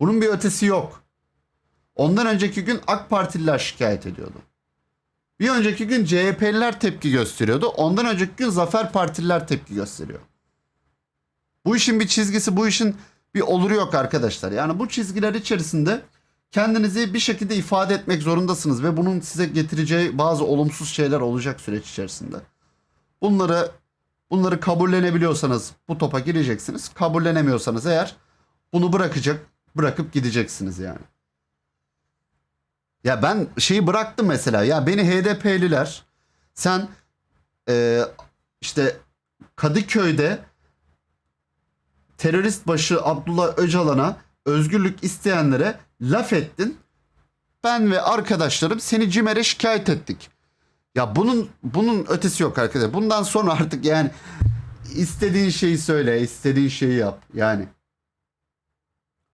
Bunun bir ötesi yok. Ondan önceki gün AK Partililer şikayet ediyordu. Bir önceki gün CHP'liler tepki gösteriyordu. Ondan önceki gün Zafer Partililer tepki gösteriyor. Bu işin bir çizgisi, bu işin bir oluru yok arkadaşlar. Yani bu çizgiler içerisinde kendinizi bir şekilde ifade etmek zorundasınız ve bunun size getireceği bazı olumsuz şeyler olacak süreç içerisinde. Bunları bunları kabullenebiliyorsanız bu topa gireceksiniz. Kabullenemiyorsanız eğer bunu bırakacak, bırakıp gideceksiniz yani. Ya ben şeyi bıraktım mesela. Ya beni HDP'liler sen e, işte Kadıköy'de terörist başı Abdullah Öcalan'a özgürlük isteyenlere laf ettin. Ben ve arkadaşlarım seni CİMER'e şikayet ettik. Ya bunun bunun ötesi yok arkadaşlar. Bundan sonra artık yani istediğin şeyi söyle, istediğin şeyi yap. Yani